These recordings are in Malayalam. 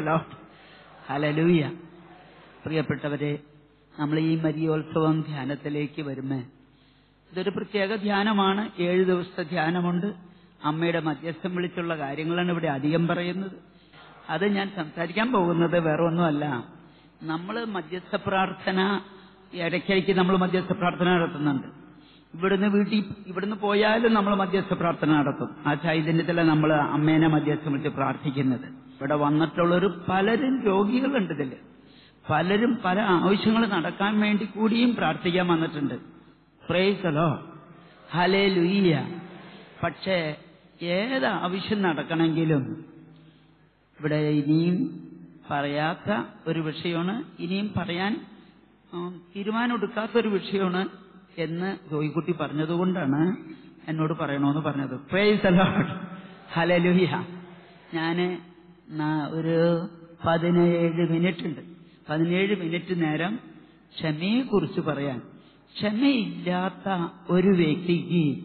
പ്രേസലോ ഹലലൂയ പ്രിയപ്പെട്ടവരെ നമ്മൾ ഈ മരിയോത്സവം ധ്യാനത്തിലേക്ക് വരുമേ. ഇതൊരു പ്രത്യേക ധ്യാനമാണ്. ഏഴ് ദിവസത്തെ ധ്യാനമുണ്ട്. അമ്മയുടെ മധ്യസ്ഥം വിളിച്ചുള്ള കാര്യങ്ങളാണ് ഇവിടെ അധികം പറയുന്നത്. അത് ഞാൻ സംസാരിക്കാൻ പോകുന്നത് വേറെ ഒന്നുമല്ല നമ്മൾ മധ്യസ്ഥ പ്രാർത്ഥന ഇടയ്ക്കിടയ്ക്ക് നമ്മൾ മധ്യസ്ഥ പ്രാർത്ഥന നടത്തുന്നുണ്ട്. ഇവിടുന്ന് വീട്ടിൽ ഇവിടുന്ന് പോയാലും നമ്മൾ മധ്യസ്ഥ പ്രാർത്ഥന നടത്തും. ആ ചൈതന്യത്തിലാണ് നമ്മൾ അമ്മേനെ മധ്യസ്ഥം വിളിച്ച് പ്രാർത്ഥിക്കുന്നത്. ഇവിടെ വന്നിട്ടുള്ളൊരു പലരും രോഗികളുണ്ട് ഇതിൽ. പലരും പല ആവശ്യങ്ങൾ നടക്കാൻ വേണ്ടി കൂടിയും പ്രാർത്ഥിക്കാൻ വന്നിട്ടുണ്ട്. പ്രേസലോ ഹലേ ലുയ്യ പക്ഷേ ഏത് ആവശ്യം നടക്കണമെങ്കിലും ഇവിടെ ഇനിയും പറയാത്ത ഒരു വിഷയമാണ്. ഇനിയും പറയാൻ തീരുമാനം തീരുമാനമെടുക്കാത്ത ഒരു വിഷയമാണ് എന്ന് ജോയിക്കുട്ടി പറഞ്ഞതുകൊണ്ടാണ് എന്നോട് പറയണമെന്ന് പറഞ്ഞത്. പ്രേസ് ഹലേ ഹലലുഹ്യ നാ- ഒരു പതിനേഴ് മിനിറ്റ് ഉണ്ട് പതിനേഴ് മിനിറ്റ് നേരം ക്ഷമയെ കുറിച്ച് പറയാൻ. ക്ഷമയില്ലാത്ത ഒരു വ്യക്തിക്ക്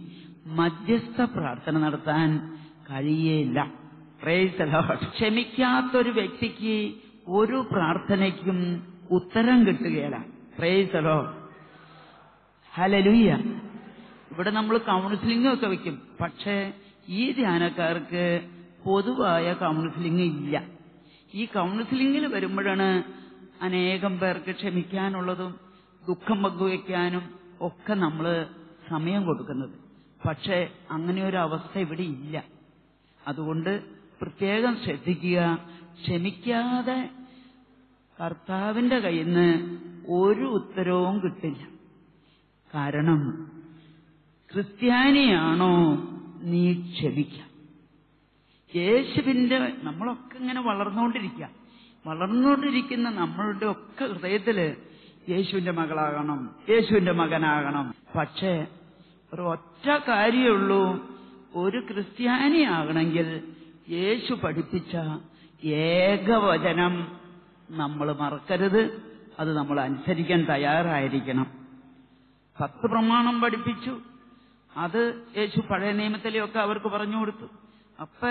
മധ്യസ്ഥ പ്രാർത്ഥന നടത്താൻ കഴിയേയില്ല. പ്രേസ് അലോട്ട് ക്ഷമിക്കാത്ത ഒരു വ്യക്തിക്ക് ഒരു പ്രാർത്ഥനയ്ക്കും ഉത്തരം കിട്ടുകയില്ല. പ്രേസലോ ഹലലുയ്യ ഇവിടെ നമ്മൾ കൗൺസിലിംഗ് ഒക്കെ വെക്കും. പക്ഷേ ഈ ധ്യാനക്കാർക്ക് പൊതുവായ കൗൺസിലിംഗ് ഇല്ല. ഈ കൗൺസിലിംഗിൽ വരുമ്പോഴാണ് അനേകം പേർക്ക് ക്ഷമിക്കാനുള്ളതും ദുഃഖം പങ്കുവയ്ക്കാനും ഒക്കെ നമ്മൾ സമയം കൊടുക്കുന്നത്. പക്ഷേ അങ്ങനെ ഒരു അവസ്ഥ ഇവിടെ ഇല്ല. അതുകൊണ്ട് പ്രത്യേകം ശ്രദ്ധിക്കുക. ക്ഷമിക്കാതെ കർത്താവിന്റെ കയ്യിൽ നിന്ന് ഒരു ഉത്തരവും കിട്ടില്ല. കാരണം ക്രിസ്ത്യാനിയാണോ നീ ക്ഷമിക്കാം? യേശുവിന്റെ നമ്മളൊക്കെ ഇങ്ങനെ വളർന്നുകൊണ്ടിരിക്കുക. വളർന്നുകൊണ്ടിരിക്കുന്ന നമ്മളുടെ ഒക്കെ ഹൃദയത്തിൽ യേശുവിന്റെ മകളാകണം യേശുവിന്റെ മകനാകണം. പക്ഷേ ഒരു ഒറ്റ കാര്യമുള്ളൂ ഒരു ക്രിസ്ത്യാനിയാകണമെങ്കിൽ യേശു പഠിപ്പിച്ച ഏകവചനം നമ്മൾ മറക്കരുത്. അത് നമ്മൾ അനുസരിക്കാൻ തയ്യാറായിരിക്കണം. പത്ത് പ്രമാണം പഠിപ്പിച്ചു. അത് യേശു പഴയ നിയമത്തിലെയൊക്കെ അവർക്ക് പറഞ്ഞു കൊടുത്തു. അപ്പ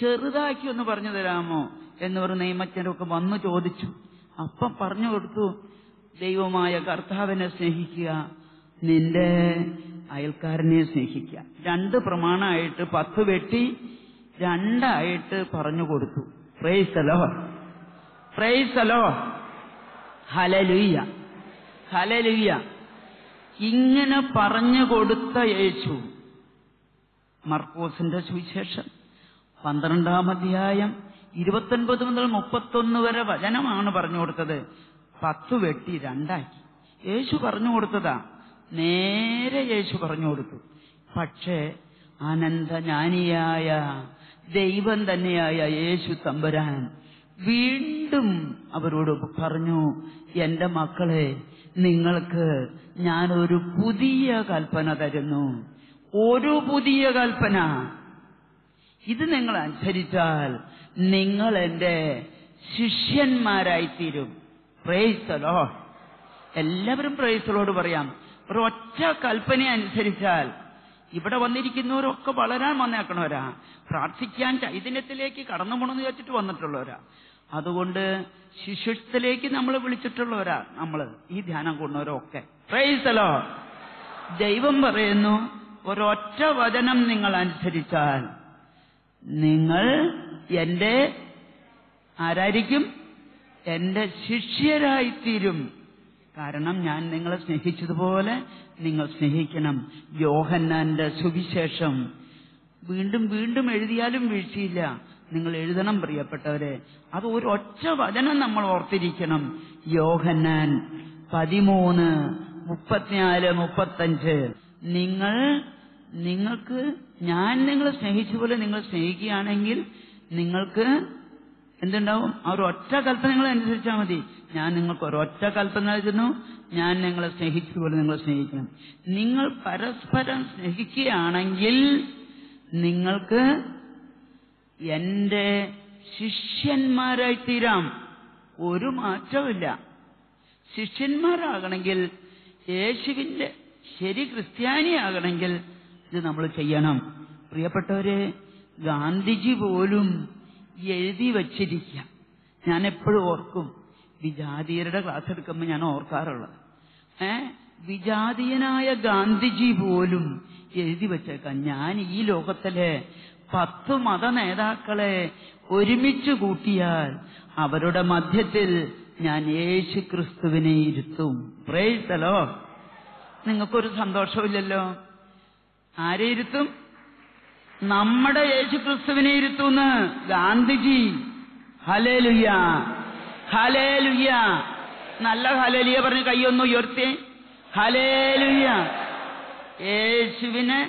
ചെറുതാക്കി ഒന്ന് പറഞ്ഞു തരാമോ? എന്ന് എന്നൊരു നിയമജ്ഞരൊക്കെ വന്നു ചോദിച്ചു. അപ്പ പറഞ്ഞു കൊടുത്തു ദൈവമായ കർത്താവിനെ സ്നേഹിക്കുക നിന്റെ അയൽക്കാരനെ സ്നേഹിക്കുക. രണ്ട് പ്രമാണമായിട്ട് പത്ത് വെട്ടി രണ്ടായിട്ട് പറഞ്ഞു കൊടുത്തു. പ്രൈസലോ പ്രൈസലോ ഹലലുയ്യ ഹലലുയ്യ ഇങ്ങനെ പറഞ്ഞു കൊടുത്ത യേശു മർക്കോസിന്റെ സുവിശേഷം. പന്ത്രണ്ടാം അധ്യായം ഇരുപത്തൊൻപത് മുതൽ മുപ്പത്തൊന്ന് വരെ വചനമാണ് പറഞ്ഞു കൊടുത്തത്. പത്ത് വെട്ടി രണ്ടാക്കി. യേശു പറഞ്ഞു കൊടുത്തതാ. നേരെ യേശു പറഞ്ഞു കൊടുത്തു. പക്ഷേ അനന്തജ്ഞാനിയായ ദൈവം തന്നെയായ യേശു തമ്പുരാൻ വീണ്ടും അവരോട് പറഞ്ഞു എന്റെ മക്കളെ നിങ്ങൾക്ക് ഞാൻ ഒരു പുതിയ കൽപ്പന തരുന്നു. ഒരു പുതിയ കൽപ്പന. ഇത് നിങ്ങൾ അനുസരിച്ചാൽ നിങ്ങൾ എന്റെ ശിഷ്യന്മാരായിത്തീരും. പ്രേസലോ എല്ലാവരും പ്രേസലോട് പറയാം. ഒരൊറ്റ കൽപ്പന അനുസരിച്ചാൽ ഇവിടെ വന്നിരിക്കുന്നവരൊക്കെ വളരാൻ വന്നേക്കണവരാ. പ്രാർത്ഥിക്കാൻ ചൈതന്യത്തിലേക്ക് കടന്നു പോണെന്ന് വെച്ചിട്ട് വന്നിട്ടുള്ളവരാ. അതുകൊണ്ട് ശിശുത്വത്തിലേക്ക് നമ്മൾ വിളിച്ചിട്ടുള്ളവരാ നമ്മൾ ഈ ധ്യാനം കൊണ്ടവരൊക്കെ. പ്രൈസലോ ദൈവം പറയുന്നു ഒരൊറ്റ വചനം നിങ്ങൾ അനുസരിച്ചാൽ നിങ്ങൾ എന്റെ ആരായിരിക്കും? എന്റെ ശിഷ്യരായിത്തീരും. കാരണം ഞാൻ നിങ്ങളെ സ്നേഹിച്ചതുപോലെ നിങ്ങൾ സ്നേഹിക്കണം. യോഹന്നാന്റെ സുവിശേഷം. വീണ്ടും വീണ്ടും എഴുതിയാലും വീഴ്ചയില്ല. നിങ്ങൾ എഴുതണം പ്രിയപ്പെട്ടവരെ. അത് ഒരു ഒറ്റ വചനം നമ്മൾ ഓർത്തിരിക്കണം. യോഹന്നാൻ പതിമൂന്ന് മുപ്പത്തിനാല് മുപ്പത്തഞ്ച്. നിങ്ങൾ നിങ്ങൾക്ക് ഞാൻ നിങ്ങളെ സ്നേഹിച്ച പോലെ നിങ്ങൾ സ്നേഹിക്കുകയാണെങ്കിൽ നിങ്ങൾക്ക് എന്തുണ്ടാവും? ആ ഒറ്റ കൽപ്പന നിങ്ങൾ അനുസരിച്ചാൽ മതി. ഞാൻ നിങ്ങൾക്ക് ഒരൊറ്റ കൽപ്പന നൽകുന്നു. ഞാൻ നിങ്ങളെ സ്നേഹിച്ചതുപോലെ നിങ്ങൾ സ്നേഹിക്കണം. നിങ്ങൾ പരസ്പരം സ്നേഹിക്കുകയാണെങ്കിൽ നിങ്ങൾക്ക് എന്റെ ശിഷ്യന്മാരായി തീരാം ഒരു മാറ്റമില്ല ശിഷ്യന്മാരാകണമെങ്കിൽ യേശുവിന്റെ ശരി ക്രിസ്ത്യാനിയാകണമെങ്കിൽ ഇത് നമ്മൾ ചെയ്യണം. പ്രിയപ്പെട്ടവരെ ഗാന്ധിജി പോലും എഴുതി വച്ചിരിക്കുക ഞാൻ എപ്പോഴും ഓർക്കും. വിജാതീയരുടെ ക്ലാസ് എടുക്കുമ്പോൾ ഞാൻ ഓർക്കാറുള്ളത്. ഏ? വിജാതീയനായ ഗാന്ധിജി പോലും എഴുതി വച്ചേക്കാം. ഞാൻ ഈ ലോകത്തിലെ പത്ത് മത നേതാക്കളെ ഒരുമിച്ച് കൂട്ടിയാൽ അവരുടെ മധ്യത്തിൽ ഞാൻ യേശു ക്രിസ്തുവിനെ ഇരുത്തും പ്രേഴ്സലോ നിങ്ങൾക്കൊരു സന്തോഷമില്ലല്ലോ? ആരെ ഇരുത്തും? നമ്മുടെ യേശു ക്രിസ്തുവിനെ ഇരുത്തുന്ന്. ഗാന്ധിജി. ഹലേലുയ്യ ഹലേലുയ്യ നല്ല ഹലേലിയ പറഞ്ഞ് കൈയൊന്ന് ഉയർത്തി ഹലേലുയ്യ യേശുവിനെ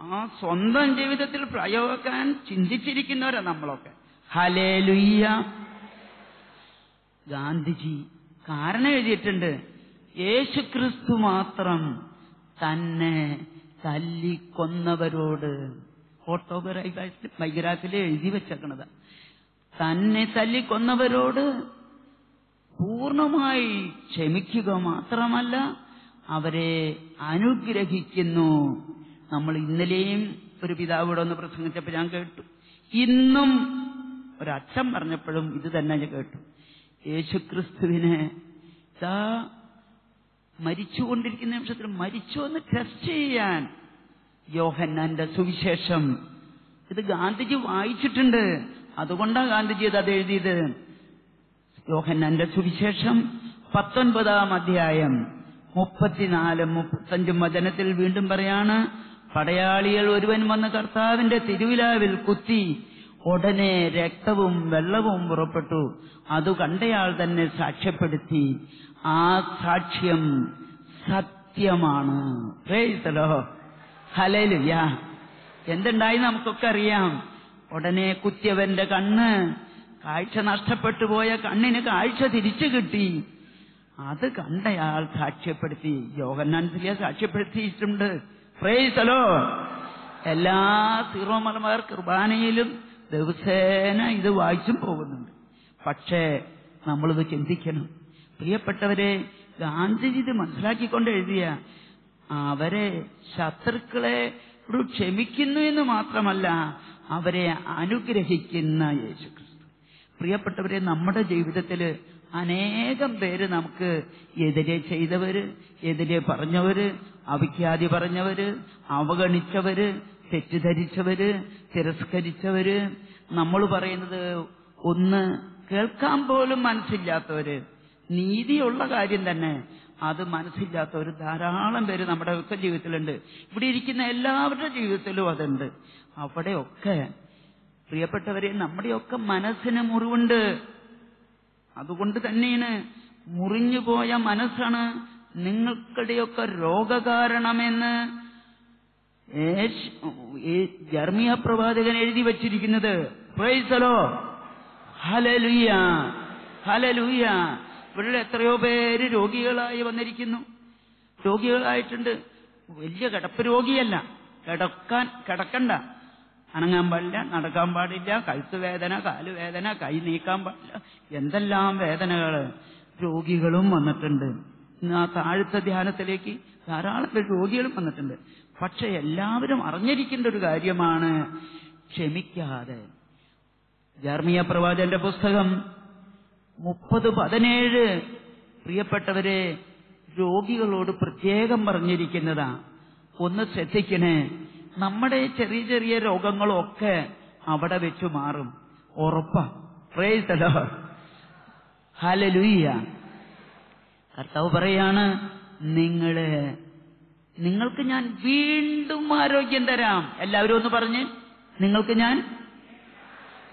ആ സ്വന്തം ജീവിതത്തിൽ പ്രയോഗിക്കാൻ ചിന്തിച്ചിരിക്കുന്നവരാ നമ്മളൊക്കെ. ഹലേലുയ്യ ഗാന്ധിജി കാരണം എഴുതിയിട്ടുണ്ട്. യേശു ക്രിസ്തു മാത്രം തന്നെ തല്ലിക്കൊന്നവരോട് ഓട്ടോഗ്രാഫി ബൈഗ്രാഫിൽ എഴുതി വെച്ചേക്കണത്. തന്നെ തല്ലിക്കൊന്നവരോട് പൂർണമായി ക്ഷമിക്കുക മാത്രമല്ല അവരെ അനുഗ്രഹിക്കുന്നു. നമ്മൾ ഇന്നലെയും ഒരു പിതാവിടെ ഒന്ന് പ്രസംഗിച്ചപ്പോൾ ഞാൻ കേട്ടു. ഇന്നും ഒരച്ഛൻ പറഞ്ഞപ്പോഴും ഇത് തന്നെ ഞാൻ കേട്ടു. യേശുക്രിസ്തുവിനെ മരിച്ചുകൊണ്ടിരിക്കുന്ന നിമിഷത്തിൽ മരിച്ചു എന്ന് ടെസ്റ്റ് ചെയ്യാൻ യോഹന്നാന്റെ സുവിശേഷം. ഇത് ഗാന്ധിജി വായിച്ചിട്ടുണ്ട്. അതുകൊണ്ടാണ് ഗാന്ധിജി അത് എഴുതിയത് യോഹന്നാന്റെ സുവിശേഷം പത്തൊൻപതാം അധ്യായം മുപ്പത്തിനാലും മുപ്പത്തഞ്ചും വചനത്തിൽ വീണ്ടും പറയാണ് പടയാളികൾ ഒരുവൻ വന്ന കർത്താവിന്റെ തിരുവിലാവിൽ കുത്തി ഉടനെ രക്തവും വെള്ളവും പുറപ്പെട്ടു. അത് കണ്ടയാൾ തന്നെ സാക്ഷ്യപ്പെടുത്തി. ആ സാക്ഷ്യം സത്യമാണ്. എന്തുണ്ടായി നമുക്കൊക്കെ അറിയാം. ഉടനെ കുത്തിയവന്റെ കണ്ണ് കാഴ്ച നഷ്ടപ്പെട്ടു പോയ കണ്ണിന് കാഴ്ച തിരിച്ചു കിട്ടി. അത് കണ്ടയാൾ സാക്ഷ്യപ്പെടുത്തി. യോഗന്നാൻസിലിയ സാക്ഷ്യപ്പെടുത്തിയിട്ടുണ്ട്. എല്ലാ സീറോ കുർബാനയിലും ദിവസേന ഇത് വായിച്ചും പോകുന്നുണ്ട്. പക്ഷേ നമ്മളിത് ചിന്തിക്കണം. പ്രിയപ്പെട്ടവരെ ഗാന്ധിജി ഇത് മനസ്സിലാക്കിക്കൊണ്ട് എഴുതിയ അവരെ ശത്രുക്കളെ ക്ഷമിക്കുന്നു എന്ന് മാത്രമല്ല അവരെ അനുഗ്രഹിക്കുന്ന യേശുക്രിസ്തു. പ്രിയപ്പെട്ടവരെ നമ്മുടെ ജീവിതത്തിൽ അനേകം പേര് നമുക്ക് എതിരെ ചെയ്തവര് എതിരെ പറഞ്ഞവര് അവിഖ്യാതി പറഞ്ഞവര് അവഗണിച്ചവര് തെറ്റിദ്ധരിച്ചവര് തിരസ്കരിച്ചവര് നമ്മൾ പറയുന്നത് ഒന്ന് കേൾക്കാൻ പോലും മനസ്സില്ലാത്തവര്. നീതിയുള്ള കാര്യം തന്നെ. അത് മനസ്സില്ലാത്തവർ ധാരാളം പേര് നമ്മുടെ ഒക്കെ ജീവിതത്തിലുണ്ട്. ഇവിടെ ഇരിക്കുന്ന എല്ലാവരുടെ ജീവിതത്തിലും അതുണ്ട്. അവിടെയൊക്കെ പ്രിയപ്പെട്ടവരെ നമ്മുടെയൊക്കെ മനസ്സിന് മുറിവുണ്ട്. അതുകൊണ്ട് തന്നെയാണ് മുറിഞ്ഞുപോയ മനസ്സാണ് നിങ്ങൾക്കിടെയൊക്കെ രോഗകാരണമെന്ന് ജർമിയ പ്രവാചകൻ എഴുതി വച്ചിരിക്കുന്നത്. പ്രൈസലോ ഹലലുയ ഹലലുയ ഇവിടെ എത്രയോ പേര് രോഗികളായി വന്നിരിക്കുന്നു. രോഗികളായിട്ടുണ്ട്. വലിയ കിടപ്പ് രോഗിയല്ല. കിടക്കാൻ കിടക്കണ്ട. അനങ്ങാൻ പാടില്ല നടക്കാൻ പാടില്ല കഴുത്ത് വേദന കാൽ വേദന കൈ നീക്കാൻ പാടില്ല. എന്തെല്ലാം വേദനകൾ രോഗികളും വന്നിട്ടുണ്ട്. ഇന്ന് ആ താഴത്തെ ധ്യാനത്തിലേക്ക് ധാരാളം പേര് രോഗികളും വന്നിട്ടുണ്ട്. പക്ഷെ എല്ലാവരും അറിഞ്ഞിരിക്കേണ്ട ഒരു കാര്യമാണ് ക്ഷമിക്കാതെ. ജർമിയ പ്രവാചന്റെ പുസ്തകം മുപ്പത് പതിനേഴ് പ്രിയപ്പെട്ടവരെ രോഗികളോട് പ്രത്യേകം പറഞ്ഞിരിക്കുന്നതാ. ഒന്ന് ശ്രദ്ധിക്കണേ നമ്മുടെ ചെറിയ ചെറിയ രോഗങ്ങളൊക്കെ അവിടെ വെച്ചു മാറും. ഉറപ്പാ. പ്രേതലോ കർത്താവ് പറയാണ് നിങ്ങൾ നിങ്ങൾക്ക് ഞാൻ വീണ്ടും ആരോഗ്യം തരാം. എല്ലാവരും ഒന്ന് പറഞ്ഞ്. നിങ്ങൾക്ക് ഞാൻ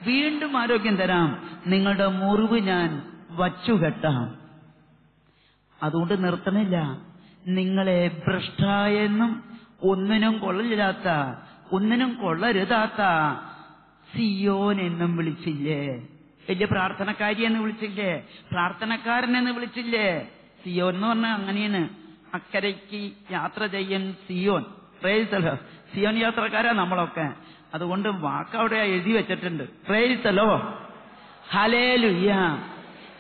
വീണ്ടും ആരോഗ്യം തരാം. നിങ്ങളുടെ മുറിവ് ഞാൻ വച്ചുകെട്ടാം അതുകൊണ്ട് നിർത്തണില്ല. നിങ്ങളെ ഭ്രഷ്ടായെന്നും ഒന്നിനും കൊള്ളില്ലാത്ത ഒന്നിനും കൊള്ളരുതാത്ത സിയോൻ എന്നും വിളിച്ചില്ലേ? വലിയ പ്രാർത്ഥനക്കാരി എന്ന് വിളിച്ചില്ലേ? പ്രാർത്ഥനക്കാരൻ എന്ന് വിളിച്ചില്ലേ? സിയോൻ എന്ന് പറഞ്ഞാൽ അങ്ങനെയാണ്. അക്കരയ്ക്ക് യാത്ര ചെയ്യൻ സിയോൻ പ്രേരിച്ചല്ലോ സിയോൻ യാത്രക്കാരാ നമ്മളൊക്കെ. അതുകൊണ്ട് വാക്ക് അവിടെ എഴുതി വെച്ചിട്ടുണ്ട്. പ്രേരിച്ചല്ലോ ഹലേലുയ്യ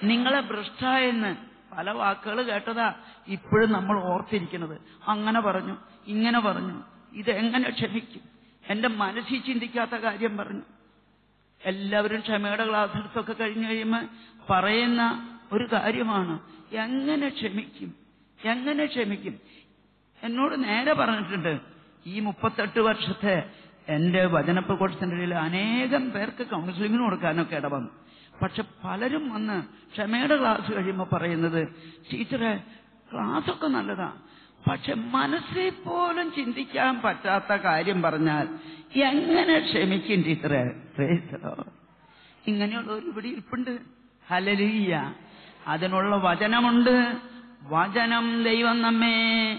നിങ്ങളെ ഭ്രഷ്ട എന്ന് പല വാക്കുകൾ കേട്ടതാ ഇപ്പോഴും നമ്മൾ ഓർത്തിരിക്കുന്നത്. അങ്ങനെ പറഞ്ഞു ഇങ്ങനെ പറഞ്ഞു. ഇതെങ്ങനെ ക്ഷമിക്കും? എന്റെ മനസ്സിൽ ചിന്തിക്കാത്ത കാര്യം പറഞ്ഞു. എല്ലാവരും ക്ഷമയുടെ ക്ലാസ് എടുത്തൊക്കെ കഴിഞ്ഞു കഴിയുമ്പോൾ പറയുന്ന ഒരു കാര്യമാണ്. എങ്ങനെ ക്ഷമിക്കും? എങ്ങനെ ക്ഷമിക്കും? എന്നോട് നേരെ പറഞ്ഞിട്ടുണ്ട് ഈ മുപ്പത്തെട്ട് വർഷത്തെ എന്റെ വചനപ്രഘോഷത്തിന്റെ ഇടയിൽ അനേകം പേർക്ക് കൗൺസിലിങ്ങിന് കൊടുക്കാനൊക്കെ ഇടവന്നു. പക്ഷെ പലരും വന്ന് ക്ഷമയുടെ ക്ലാസ് കഴിയുമ്പോൾ പറയുന്നത് ടീച്ചറെ ക്ലാസ്സൊക്കെ നല്ലതാ. പക്ഷെ മനസ്സിൽ പോലും ചിന്തിക്കാൻ പറ്റാത്ത കാര്യം പറഞ്ഞാൽ എങ്ങനെ ക്ഷമിക്കും ടീച്ചറെ? ഇങ്ങനെയുള്ള ഒരു പിടി ഇരിപ്പുണ്ട്. ഹലലിയ അതിനുള്ള വചനമുണ്ട്. വചനം ദൈവം നമ്മെ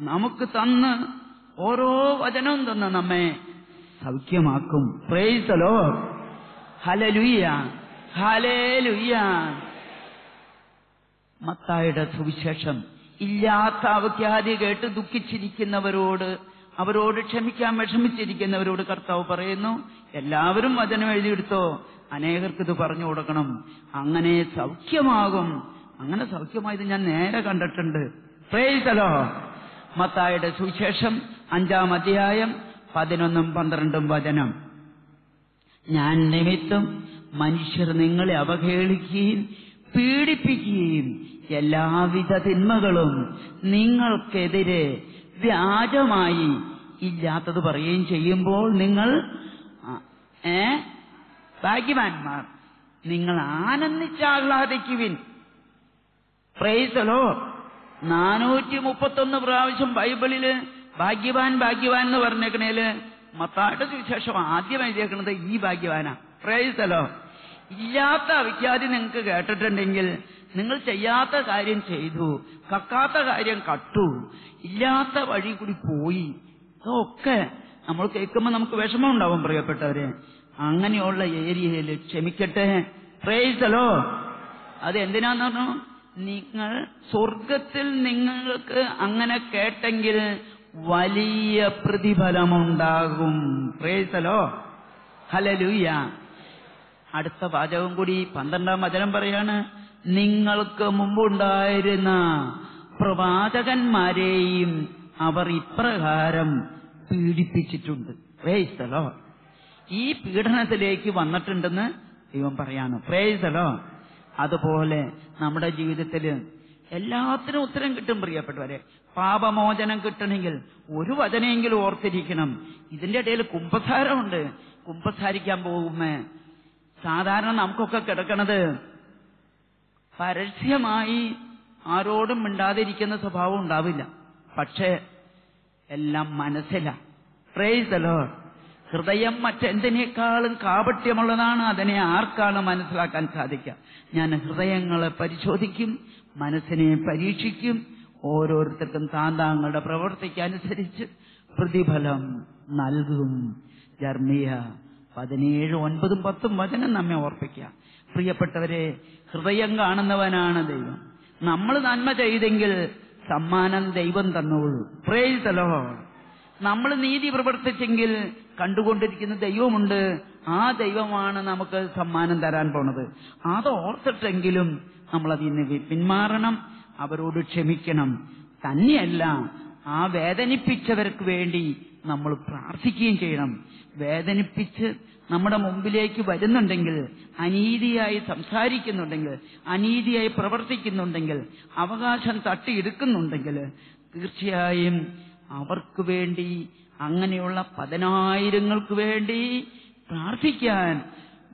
നമുക്ക് തന്ന് ഓരോ വചനവും തന്ന് നമ്മെ സൗഖ്യമാക്കും. പ്രേസലോ ഹലലുയ്യ ഹലേലുയ്യ മത്തായുടെ സുവിശേഷം ഇല്ലാത്ത അവഖ്യാതി കേട്ട് ദുഃഖിച്ചിരിക്കുന്നവരോട് അവരോട് ക്ഷമിക്കാൻ വിഷമിച്ചിരിക്കുന്നവരോട് കർത്താവ് പറയുന്നു എല്ലാവരും വചനം എഴുതിയെടുത്തോ അനേകർക്ക് ഇത് പറഞ്ഞു കൊടുക്കണം. അങ്ങനെ സൗഖ്യമാകും. അങ്ങനെ സൗഖ്യമായത് ഞാൻ നേരെ കണ്ടിട്ടുണ്ട്. പ്രേസലോ മത്തായുടെ സുവിശേഷം അഞ്ചാം അധ്യായം പതിനൊന്നും പന്ത്രണ്ടും വചനം. ഞാൻ നിമിത്തം മനുഷ്യർ നിങ്ങളെ അവഹേളിക്കുകയും പീഡിപ്പിക്കുകയും എല്ലാവിധ തിന്മകളും നിങ്ങൾക്കെതിരെ വ്യാജമായി ഇല്ലാത്തത് പറയുകയും ചെയ്യുമ്പോൾ നിങ്ങൾ ഏ? ഭാഗ്യവാന്മാർ. നിങ്ങൾ ആനന്ദിച്ചാഹ്ലാദിക്കുവിൻ പ്രൈസലോ നാനൂറ്റി മുപ്പത്തൊന്ന് പ്രാവശ്യം ബൈബിളിൽ ഭാഗ്യവാൻ ഭാഗ്യവാൻ എന്ന് പറഞ്ഞേക്കണേൽ മത്തായുടെ സുവിശേഷം ആദ്യം എഴുതിയേക്കുന്നത് ഈ ഭാഗ്യവാനാ. പ്രൈസലോ ഇല്ലാത്ത അവിഖ്യാതി നിങ്ങൾക്ക് കേട്ടിട്ടുണ്ടെങ്കിൽ നിങ്ങൾ ചെയ്യാത്ത കാര്യം ചെയ്തു കക്കാത്ത കാര്യം കട്ടു ഇല്ലാത്ത വഴി കൂടി പോയി. ഇതൊക്കെ നമ്മൾ കേൾക്കുമ്പോൾ നമുക്ക് വിഷമം ഉണ്ടാവും പ്രിയപ്പെട്ടവരെ. അങ്ങനെയുള്ള ഏരിയയിൽ ക്ഷമിക്കട്ടെ. പ്രേസലോ അത് എന്തിനാന്ന് പറഞ്ഞു? നിങ്ങൾ സ്വർഗത്തിൽ നിങ്ങൾക്ക് അങ്ങനെ കേട്ടെങ്കിൽ വലിയ പ്രതിഫലമുണ്ടാകും. പ്രേസലോ ഹലലൂയ അടുത്ത വാചകം കൂടി പന്ത്രണ്ടാം വചനം പറയാണ്. നിങ്ങൾക്ക് മുമ്പുണ്ടായിരുന്ന പ്രവാചകന്മാരെയും അവർ ഇപ്രകാരം പീഡിപ്പിച്ചിട്ടുണ്ട്. പ്രേസലോ ഈ പീഡനത്തിലേക്ക് വന്നിട്ടുണ്ടെന്ന് ദൈവം പറയാണ്. പ്രേസലോ അതുപോലെ നമ്മുടെ ജീവിതത്തിൽ എല്ലാത്തിനും ഉത്തരം കിട്ടും പ്രിയപ്പെട്ടവരെ. പാപമോചനം കിട്ടണമെങ്കിൽ ഒരു വചനയെങ്കിലും ഓർത്തിരിക്കണം. ഇതിന്റെ ഇടയിൽ കുംഭസാരമുണ്ട്. കുംഭസാരിക്കാൻ പോകുമേ സാധാരണ നമുക്കൊക്കെ കിടക്കണത് പരസ്യമായി ആരോടും മിണ്ടാതിരിക്കുന്ന സ്വഭാവം ഉണ്ടാവില്ല. പക്ഷേ എല്ലാം മനസ്സില. പ്രേസലോ ഹൃദയം മറ്റെന്തിനേക്കാളും കാപട്യമുള്ളതാണ് അതിനെ ആർക്കാണ് മനസ്സിലാക്കാൻ സാധിക്കുക? ഞാൻ ഹൃദയങ്ങളെ പരിശോധിക്കും മനസ്സിനെ പരീക്ഷിക്കും ഓരോരുത്തർക്കും താന്താങ്ങളുടെ പ്രവർത്തിക്കനുസരിച്ച് പ്രതിഫലം നൽകും. ജർമിയ പതിനേഴ് ഒൻപതും പത്തും വചനം നമ്മെ ഓർപ്പിക്കുക. പ്രിയപ്പെട്ടവരെ ഹൃദയം കാണുന്നവനാണ് ദൈവം. നമ്മൾ നന്മ ചെയ്തെങ്കിൽ സമ്മാനം ദൈവം തന്നോളൂ. പ്രേഴ്സലോ നമ്മൾ നീതി പ്രവർത്തിച്ചെങ്കിൽ കണ്ടുകൊണ്ടിരിക്കുന്ന ദൈവമുണ്ട്. ആ ദൈവമാണ് നമുക്ക് സമ്മാനം തരാൻ പോണത്. അത് ഓർത്തിട്ടെങ്കിലും നമ്മൾ അതിൽ നിന്ന് പിന്മാറണം. അവരോട് ക്ഷമിക്കണം. തന്നെയല്ല ആ വേദനിപ്പിച്ചവർക്ക് വേണ്ടി നമ്മൾ പ്രാർത്ഥിക്കുകയും ചെയ്യണം. വേദനിപ്പിച്ച് നമ്മുടെ മുമ്പിലേക്ക് വരുന്നുണ്ടെങ്കിൽ അനീതിയായി സംസാരിക്കുന്നുണ്ടെങ്കിൽ അനീതിയായി പ്രവർത്തിക്കുന്നുണ്ടെങ്കിൽ അവകാശം തട്ടിയെടുക്കുന്നുണ്ടെങ്കിൽ തീർച്ചയായും അവർക്ക് വേണ്ടി അങ്ങനെയുള്ള പതിനായിരങ്ങൾക്ക് വേണ്ടി പ്രാർത്ഥിക്കാൻ.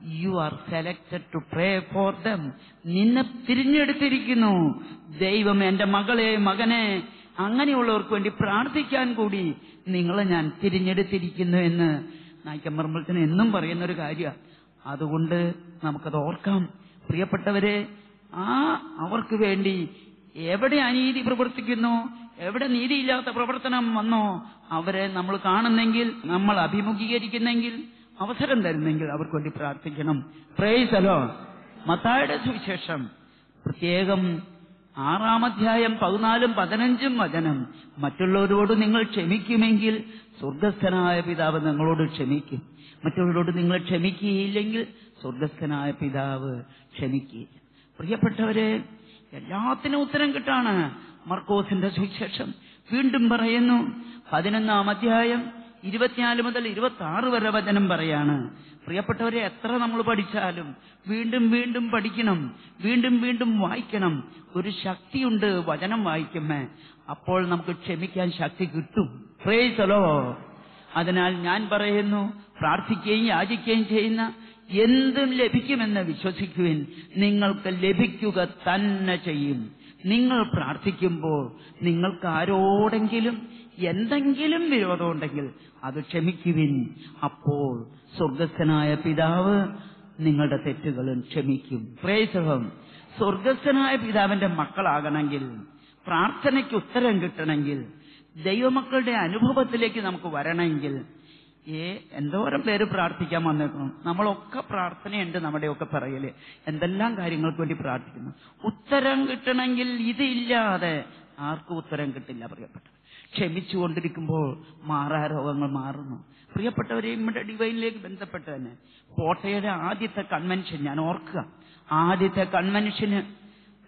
You are selected to pray for them നിന്നെ തിരിഞ്ഞെടുത്തിരിക്കുന്നു. ദൈവം എന്റെ മകളെ മകനെ അങ്ങനെയുള്ളവർക്ക് വേണ്ടി പ്രാർത്ഥിക്കാൻ കൂടി നിങ്ങളെ ഞാൻ തിരിഞ്ഞെടുത്തിരിക്കുന്നു എന്ന്. നായ്ക്കമ്പറമ്പലത്തിന് എന്നും പറയുന്ന ഒരു കാര്യമാണ് അതുകൊണ്ട് നമുക്കത് ഓർക്കാം. പ്രിയപ്പെട്ടവരെ ആ അവർക്ക് വേണ്ടി എവിടെ അനീതി പ്രവർത്തിക്കുന്നു? എവിടെ നീതിയില്ലാത്ത പ്രവർത്തനം വന്നോ അവരെ നമ്മൾ കാണുന്നെങ്കിൽ നമ്മൾ അഭിമുഖീകരിക്കുന്നെങ്കിൽ അവസരം തരുന്നെങ്കിൽ അവർക്ക് വേണ്ടി പ്രാർത്ഥിക്കണം. പ്രേസലോ മത്തായുടെ സുവിശേഷം. പ്രത്യേകം ആറാം അധ്യായം പതിനാലും പതിനഞ്ചും വചനം. മറ്റുള്ളവരോട് നിങ്ങൾ ക്ഷമിക്കുമെങ്കിൽ സ്വർഗസ്ഥനായ പിതാവ് നിങ്ങളോട് ക്ഷമിക്കും. മറ്റുള്ളവരോട് നിങ്ങൾ ക്ഷമിക്കുകയില്ലെങ്കിൽ സ്വർഗസ്ഥനായ പിതാവ് ക്ഷമിക്കുകയില്ല പ്രിയപ്പെട്ടവരെ എല്ലാത്തിനും ഉത്തരം കിട്ടാണ്. മർക്കോസിന്റെ സുവിശേഷം വീണ്ടും പറയുന്നു. പതിനൊന്നാം അധ്യായം ഇരുപത്തിനാല് മുതൽ ഇരുപത്തി ആറ് വരെ വചനം പറയാണ്. പ്രിയപ്പെട്ടവരെ എത്ര നമ്മൾ പഠിച്ചാലും വീണ്ടും വീണ്ടും പഠിക്കണം വീണ്ടും വീണ്ടും വായിക്കണം. ഒരു ശക്തിയുണ്ട് വചനം വായിക്കുമ്പേ അപ്പോൾ നമുക്ക് ക്ഷമിക്കാൻ ശക്തി കിട്ടും. പ്രേസലോ അതിനാൽ ഞാൻ പറയുന്നു പ്രാർത്ഥിക്കുകയും യാചിക്കുകയും ചെയ്യുന്ന എന്തും ലഭിക്കുമെന്ന് വിശ്വസിക്കുവിൻ. നിങ്ങൾക്ക് ലഭിക്കുക തന്നെ ചെയ്യും. നിങ്ങൾ പ്രാർത്ഥിക്കുമ്പോൾ നിങ്ങൾക്ക് ആരോടെങ്കിലും എന്തെങ്കിലും വിരോധമുണ്ടെങ്കിൽ അത് ക്ഷമിക്കുവിൻ. അപ്പോൾ സ്വർഗസ്ഥനായ പിതാവ് നിങ്ങളുടെ തെറ്റുകളും ക്ഷമിക്കും. പ്രേസവം സ്വർഗസ്ഥനായ പിതാവിന്റെ മക്കളാകണമെങ്കിൽ പ്രാർത്ഥനയ്ക്ക് ഉത്തരം കിട്ടണമെങ്കിൽ ദൈവമക്കളുടെ അനുഭവത്തിലേക്ക് നമുക്ക് വരണമെങ്കിൽ ഏ എന്തോരം പേര് പ്രാർത്ഥിക്കാൻ വന്നേക്കണം നമ്മളൊക്കെ പ്രാർത്ഥനയുണ്ട് നമ്മുടെയൊക്കെ പറയൽ എന്തെല്ലാം കാര്യങ്ങൾക്ക് വേണ്ടി പ്രാർത്ഥിക്കുന്നു? ഉത്തരം കിട്ടണമെങ്കിൽ ഇതില്ലാതെ ആർക്കും ഉത്തരം കിട്ടില്ല പ്രിയപ്പെട്ടവർ. ക്ഷമിച്ചുകൊണ്ടിരിക്കുമ്പോൾ മാറാ രോഗങ്ങൾ മാറുന്നു. പ്രിയപ്പെട്ടവരെ നമ്മുടെ ഡിവൈനിലേക്ക് ബന്ധപ്പെട്ട് തന്നെ കോട്ടയുടെ ആദ്യത്തെ കൺവെൻഷൻ ഞാൻ ഓർക്കുക. ആദ്യത്തെ കൺവെൻഷന്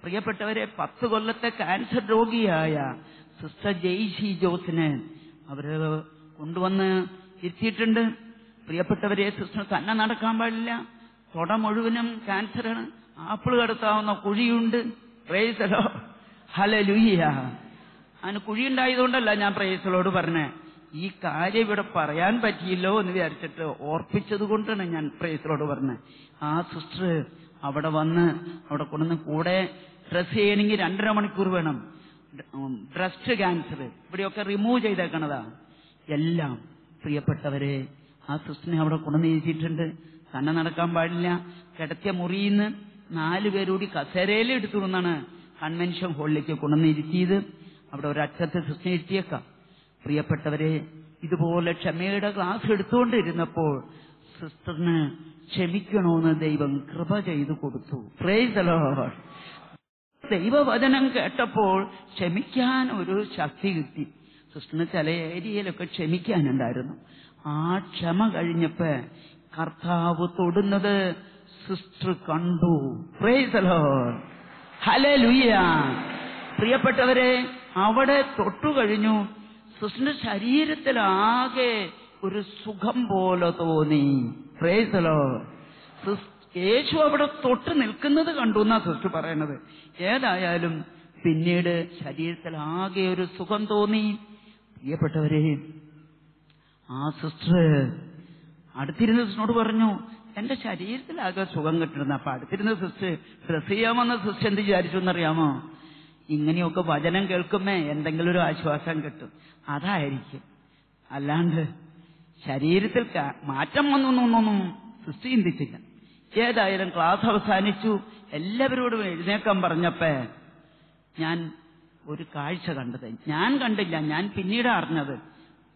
പ്രിയപ്പെട്ടവരെ പത്ത് കൊല്ലത്തെ ക്യാൻസർ രോഗിയായ സിസ്റ്റർ ജെയ്ഷി ജോസിനെ അവർ കൊണ്ടുവന്ന് ഇരുത്തിയിട്ടുണ്ട് പ്രിയപ്പെട്ടവരെ സിസ്റ്റർ തന്നെ നടക്കാൻ പാടില്ല. തൊട മുഴുവനും ക്യാൻസറാണ് ആപ്പിൾ കടത്താവുന്ന കുഴിയുണ്ട്. പ്രേസലോ ഹല ലുഹിയ അതിന് കുഴിയുണ്ടായതുകൊണ്ടല്ല ഞാൻ പ്രേസലോട് പറഞ്ഞേ. ഈ കാര്യം ഇവിടെ പറയാൻ പറ്റിയില്ലോ എന്ന് വിചാരിച്ചിട്ട് ഓർപ്പിച്ചത് കൊണ്ടാണ് ഞാൻ പ്രേസലോട് പറഞ്ഞത് ആ സിസ്റ്റർ അവിടെ വന്ന് അവിടെ കൊണ്ടുവന്ന് കൂടെ ഡ്രസ് ചെയ്യണമെങ്കിൽ രണ്ടര മണിക്കൂർ വേണം. ബ്രസ്റ്റ് ക്യാൻസർ ഇവിടെയൊക്കെ റിമൂവ് ചെയ്തേക്കണതാ. എല്ലാം പ്രിയപ്പെട്ടവരെ ആ സിസ്റ്ററിനെ അവിടെ കൊണ്ടുവന്നിരിച്ചിട്ടുണ്ട് തന്നെ നടക്കാൻ പാടില്ല. കിടത്തിയ മുറിയിന്ന് നാലു പേരൂടി കസേരയിൽ എടുത്തു എന്നാണ് കൺവെൻഷൻ ഹാളിലേക്ക് കൊണ്ടുവന്നിരുത്തിയത് അവിടെ ഒരറ്റത്ത് സിസ്റ്ററിനെ ഇരുത്തിയേക്കാം പ്രിയപ്പെട്ടവരെ ഇതുപോലെ ക്ഷമയുടെ ക്ലാസ് എടുത്തുകൊണ്ടിരുന്നപ്പോൾ സിസ്റ്ററിന് ക്ഷമിക്കണമെന്ന് ദൈവം കൃപ ചെയ്തു കൊടുത്തു. ദൈവവചനം കേട്ടപ്പോൾ ക്ഷമിക്കാൻ ഒരു ശക്തി കിട്ടി. സിസ്റ്ററിന് ചില ഏരിയയിലൊക്കെ ക്ഷമിക്കാനുണ്ടായിരുന്നു. ആ ക്ഷമ കഴിഞ്ഞപ്പോ കർത്താവ് തൊടുന്നത് സിസ്റ്റർ കണ്ടു. പ്രിയപ്പെട്ടവരെ അവിടെ തൊട്ടു കഴിഞ്ഞു. സിസ്റ്ററിന്റെ ശരീരത്തിലാകെ ഒരു സുഖം പോലെ തോന്നി. പ്രേസലോ യേശു അവിടെ തൊട്ട് നിൽക്കുന്നത് കണ്ടു എന്നാ സിസ്റ്റർ പറയണത്. ഏതായാലും പിന്നീട് ശരീരത്തിലാകെ ഒരു സുഖം തോന്നി. പ്രിയപ്പെട്ടവരെ ആ സിസ്റ്റർ അടുത്തിരുന്ന സിസ്റ്ററിനോട് പറഞ്ഞു എന്റെ ശരീരത്തിലാകെ സുഖം കിട്ടുന്നത് അപ്പൊ അടുത്തിരുന്ന സിസ്റ്റർ ഡ്രസ് ചെയ്യാമെന്ന സിസ്റ്റർ എന്ത് വിചാരിച്ചു എന്നറിയാമോ? ഇങ്ങനെയൊക്കെ വചനം കേൾക്കുമേ എന്തെങ്കിലും ഒരു ആശ്വാസം കിട്ടും. അതായിരിക്കും. അല്ലാണ്ട് ശരീരത്തിൽ മാറ്റം വന്നു എന്നൊന്നും സിസ്റ്റർ ചിന്തിച്ചില്ല. ഏതായാലും ക്ലാസ് അവസാനിച്ചു. എല്ലാവരോടും എഴുന്നേക്കാൻ പറഞ്ഞപ്പേ ഞാൻ ഒരു കാഴ്ച കണ്ടത്. ഞാൻ കണ്ടില്ല ഞാൻ പിന്നീട് അറിഞ്ഞത്.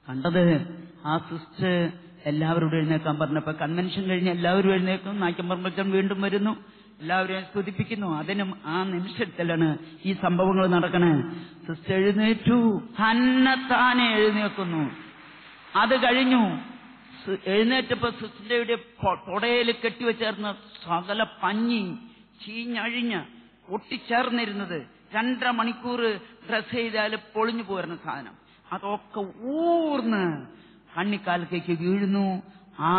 കണ്ടത് ആ സിസ്റ്റ് എല്ലാവരോടും എഴുന്നേക്കാൻ പറഞ്ഞപ്പോ കൺവെൻഷൻ കഴിഞ്ഞ് എല്ലാവരും എഴുന്നേക്കും നായ്ക്കമ്പർമ്മച്ചൻ വീണ്ടും വരുന്നു. എല്ലാവരും സ്തുതിപ്പിക്കുന്നു. അതിനും ആ നിമിഷത്തിലാണ് ഈ സംഭവങ്ങൾ നടക്കണേ. സിസ്റ്റ് എഴുന്നേറ്റു. തന്നെത്താനെ എഴുന്നേക്കുന്നു. അത് കഴിഞ്ഞു. എഴുന്നേറ്റപ്പോ സിസ്റ്ററുടെ തുടയിൽ കെട്ടിവെച്ചേർന്ന സകല പഞ്ഞി ചീഞ്ഞഴിഞ്ഞ് ഒട്ടിച്ചേർന്നിരുന്നത് രണ്ടര മണിക്കൂർ ഡ്രസ് ചെയ്താൽ പൊളിഞ്ഞു പോരുന്ന സാധനം. അതൊക്കെ ഊർന്ന് കണ്ണിക്കാൽക്കേക്ക് വീഴുന്നു. ആ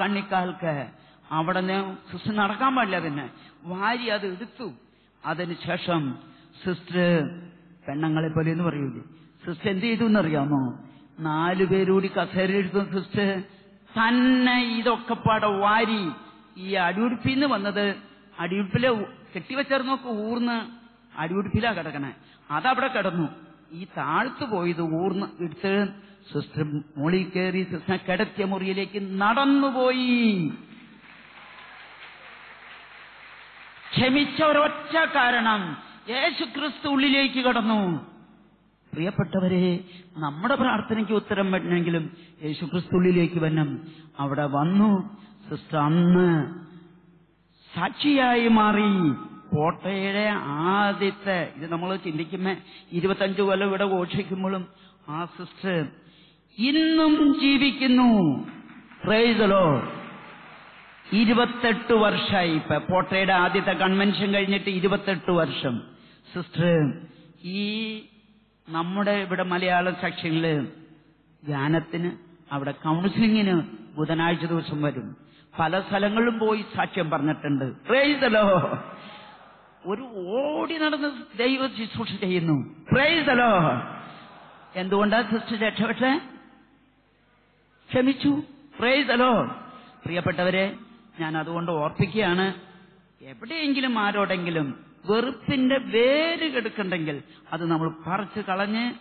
കണ്ണിക്കാൽക്ക് അവിടെ സിസ്റ്റർ നടക്കാൻ പാടില്ല പിന്നെ. വാരി അത് എടുത്തു. അതിനുശേഷം സിസ്റ്റർ പെണ്ണങ്ങളെ പോലെ എന്ന് പറയൂലേ. സിസ്റ്റർ എന്ത് ചെയ്തു എന്നറിയാമോ? നാലു പേരൂടി കസേര എടുത്തു സിസ്റ്റർ. തന്നെ ഇതൊക്കെ പാടെ വാരി ഈ അടിയുടുപ്പിന്ന് വന്നത്. അടിയുടുപ്പിലെ കെട്ടിവെച്ചേർന്നൊക്കെ ഊർന്ന് അടിയുടുപ്പിലാ കിടക്കണേ. അതവിടെ കിടന്നു. ഈ താഴ്ത്തു പോയത് ഊർന്ന് എടുത്ത് സിസ്റ്റർ മോളി കയറി സിസ്റ്റർ കിടത്തിയ മുറിയിലേക്ക് നടന്നുപോയി. ക്ഷമിച്ച ഒരൊറ്റ കാരണം യേശു ക്രിസ്തു ഉള്ളിലേക്ക് കടന്നു. പ്രിയപ്പെട്ടവരെ നമ്മുടെ പ്രാർത്ഥനയ്ക്ക് ഉത്തരം വരണമെങ്കിലും യേശു ക്രിസ്തു ഉള്ളിലേക്ക് വരണം. അവിടെ വന്നു സിസ്റ്റർ അന്ന് സാക്ഷിയായി മാറി. കോട്ടയുടെ ആദ്യത്തെ ഇത് നമ്മൾ ചിന്തിക്കുമ്പോ ഇരുപത്തഞ്ചു കൊല്ലം ഇവിടെ ഘോഷിക്കുമ്പോഴും ആ സിസ്റ്റർ ഇന്നും ജീവിക്കുന്നു. പ്രൈസലോ ഇരുപത്തെട്ട് വർഷമായി ഇപ്പൊ. കോട്ടയുടെ ആദ്യത്തെ കൺവെൻഷൻ കഴിഞ്ഞിട്ട് ഇരുപത്തെട്ട് വർഷം. സിസ്റ്റർ ഈ നമ്മുടെ ഇവിടെ മലയാള സെക്ഷനിൽ ധ്യാനത്തിന് അവിടെ കൗൺസിലിങ്ങിന് ബുധനാഴ്ച ദിവസം വരും. പല സ്ഥലങ്ങളിലും പോയി സാക്ഷ്യം പറഞ്ഞിട്ടുണ്ട്. പ്രൈസലോ ഒരു ഓടി നടന്ന് ദൈവ ശുശ്രൂഷ ചെയ്യുന്നു. പ്രൈസലോ എന്തുകൊണ്ടാ സിസ്റ്റർ രക്ഷപ്പെട്ടെ ക്ഷമിച്ചു. പ്രൈസലോ പ്രിയപ്പെട്ടവരെ ഞാൻ അതുകൊണ്ട് ഓർപ്പിക്കുകയാണ്. എവിടെയെങ്കിലും ആരോടെങ്കിലും വെറുപ്പിന്റെ വേര് കെടുക്കണ്ടെങ്കിൽ അത് നമ്മൾ പറിച്ച് കളഞ്ഞ്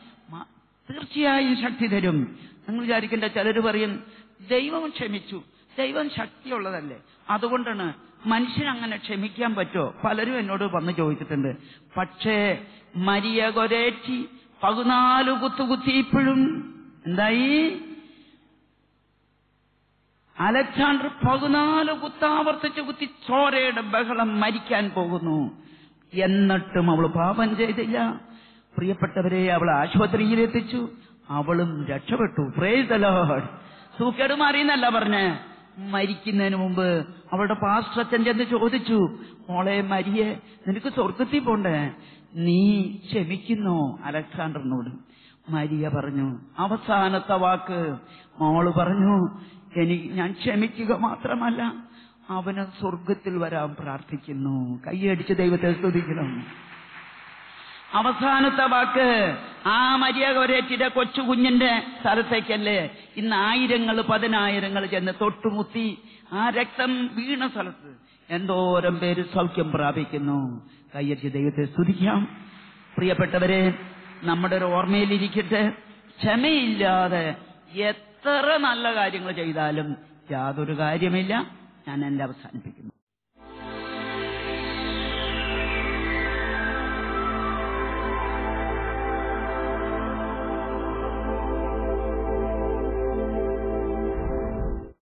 തീർച്ചയായും ശക്തി തരും. നിങ്ങൾ വിചാരിക്കേണ്ട ചിലർ പറയും ദൈവം ക്ഷമിച്ചു. ദൈവം ശക്തിയുള്ളതല്ലേ? അതുകൊണ്ടാണ് മനുഷ്യൻ അങ്ങനെ ക്ഷമിക്കാൻ പറ്റുമോ? പലരും എന്നോട് വന്ന് ചോദിച്ചിട്ടുണ്ട്. പക്ഷേ മരിയ കൊരേറ്റി പതിനാല് കുത്തുകുത്തി ഇപ്പോഴും എന്തായി? അലക്സാണ്ടർ പതിനാല് കുത്താവർത്തിച്ച് കുത്തി ചോരയുടെ ബഹളം മരിക്കാൻ പോകുന്നു. എന്നിട്ടും അവൾ പാപം ചെയ്തില്ല. പ്രിയപ്പെട്ടവരെ അവൾ ആശുപത്രിയിൽ എത്തിച്ചു അവളും രക്ഷപ്പെട്ടു. പ്രേതലോഡ് സൂക്കേട് മാറിയെന്നല്ല പറഞ്ഞ്. മരിക്കുന്നതിന് മുമ്പ് അവളുടെ പാസ്റ്റർ അച്ഛൻ ചെന്ന് ചോദിച്ചു മോളെ മരിയെ നിനക്ക് സ്വർഗത്തിൽ പോണ്ടേ? നീ ക്ഷമിക്കുന്നോ അലക്സാണ്ടറിനോട്. മരിയ പറഞ്ഞു അവസാനത്തെ വാക്ക്. മോൾ പറഞ്ഞു എനിക്ക് ഞാൻ ക്ഷമിക്കുക മാത്രമല്ല അവന് സ്വർഗത്തിൽ വരാൻ പ്രാർത്ഥിക്കുന്നു. കൈയടിച്ച് ദൈവത്തെ സ്തുതിക്കണം. അവസാനത്തെ വാക്ക് ആ മരിയകൊരേറ്റിയുടെ കൊച്ചു കുഞ്ഞിന്റെ സ്ഥലത്തേക്കല്ലേ? ഇന്ന് ആയിരങ്ങൾ പതിനായിരങ്ങൾ ചെന്ന് തൊട്ടുമുത്തി ആ രക്തം വീണ സ്ഥലത്ത് എന്തോരം പേര് സൗഖ്യം പ്രാപിക്കുന്നു. കയ്യറ്റി ദൈവത്തെ സ്തുതിക്കാം. പ്രിയപ്പെട്ടവരെ നമ്മുടെ ഒരു ഓർമ്മയിലിരിക്കട്ടെ. ക്ഷമയില്ലാതെ എത്ര നല്ല കാര്യങ്ങൾ ചെയ്താലും യാതൊരു കാര്യമില്ല. ഞാൻ എന്റെ അവസാനിപ്പിക്കുന്നു.